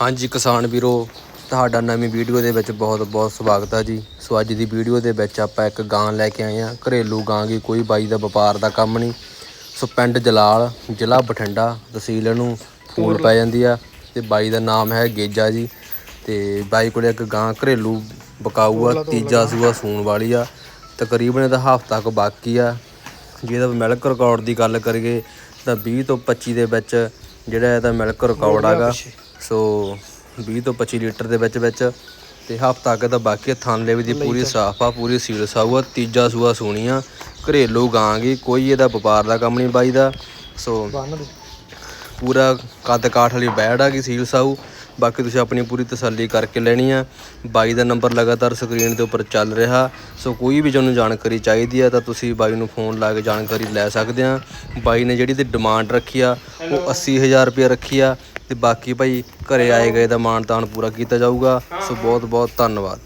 ਹਾਂਜੀ ਕਿਸਾਨ ਵੀਰੋ ਤੁਹਾਡਾ ਨਵੀਂ ਵੀਡੀਓ ਦੇ ਵਿੱਚ ਬਹੁਤ-ਬਹੁਤ ਸਵਾਗਤ ਹੈ ਜੀ। ਸੋ ਅੱਜ ਦੀ ਵੀਡੀਓ ਦੇ ਵਿੱਚ ਆਪਾਂ ਇੱਕ ਗਾਂ ਲੈ ਕੇ ਆਏ ਹਾਂ ਘਰੇਲੂ ਗਾਂ ਕੀ ਕੋਈ ਬਾਈ ਦਾ ਵਪਾਰ ਦਾ ਕੰਮ ਨਹੀਂ। ਸੋ ਪਿੰਡ ਜਲਾਲ ਜ਼ਿਲ੍ਹਾ ਬਠਿੰਡਾ ਤਹਿਸੀਲ ਨੂੰ ਫੂਲ ਪੈ ਜਾਂਦੀ ਆ ਤੇ ਬਾਈ ਦਾ ਨਾਮ ਹੈ ਗੇਜਾ ਜੀ। ਤੇ ਬਾਈ ਕੋਲੇ ਇੱਕ ਗਾਂ ਘਰੇਲੂ ਬਕਾਊ ਆ ਤੀਜਾ ਸੂਆ ਸੂਣ ਵਾਲੀ ਆ। ਤਕਰੀਬਨ ਇਹਦਾ ਹਫ਼ਤਾ ਕੁ ਬਾਕੀ ਆ। ਜੇ ਇਹਦਾ ਮਿਲਕ ਰਿਕਾਰਡ ਦੀ ਗੱਲ ਕਰੀਏ ਤਾਂ 20 ਤੋਂ 25 ਦੇ ਵਿੱਚ ਜਿਹੜਾ ਇਹਦਾ ਮਿਲਕ ਰਿਕਾਰਡ ਹੈਗਾ ਸੋ 20 ਤੋਂ 25 ਲੀਟਰ ਦੇ ਵਿੱਚ ਵਿੱਚ ਤੇ ਹਫ਼ਤਾ ਕੁ ਦਾ ਬਾਕੀ ਲੇਵੇ ਦੀ ਪੂਰੀ ਸਾਫ਼ ਆ ਪੂਰੀ ਸੀਲ ਸਾਊ ਆ ਤੀਜਾ ਸੂਆ ਸੂਣੀ ਆ ਘਰੇਲੂ ਗਾਂ ਗੀ ਕੋਈ ਇਹਦਾ ਵਪਾਰ ਦਾ ਕੰਮ ਨਹੀਂ ਬਾਈ ਦਾ ਸੋ ਪੂਰਾ ਕੱਦ ਕਾਠ ਵਾਲੀ ਬੈੜ ਆ ਗਈ ਸੀਲ ਸਾਊ ਬਾਕੀ ਤੁਸੀਂ ਆਪਣੀ ਪੂਰੀ ਤਸੱਲੀ ਕਰਕੇ ਲੈਣੀ ਆ ਬਾਈ ਦਾ ਨੰਬਰ ਲਗਾਤਾਰ ਸਕਰੀਨ ਦੇ ਉੱਪਰ ਚੱਲ ਰਿਹਾ ਸੋ ਕੋਈ ਵੀ ਤੁਹਾਨੂੰ ਜਾਣਕਾਰੀ ਚਾਹੀਦੀ ਆ ਤਾਂ ਤੁਸੀਂ ਬਾਈ ਨੂੰ ਫੋਨ ਲਾ ਕੇ ਜਾਣਕਾਰੀ ਲੈ ਸਕਦੇ ਆ ਬਾਈ ਨੇ ਜਿਹੜੀ ਤੇ ਡਿਮਾਂਡ ਰੱਖੀ ਆ ਉਹ 80000 ਰੁਪਏ ਰੱਖੀ ਆ ਤੇ ਬਾਕੀ ਭਾਈ ਘਰੇ ਆਏ ਗਏ ਦਾ ਮਾਣ ਤਾਣ ਪੂਰਾ ਕੀਤਾ ਜਾਊਗਾ। ਸੋ ਬਹੁਤ ਬਹੁਤ ਧੰਨਵਾਦ।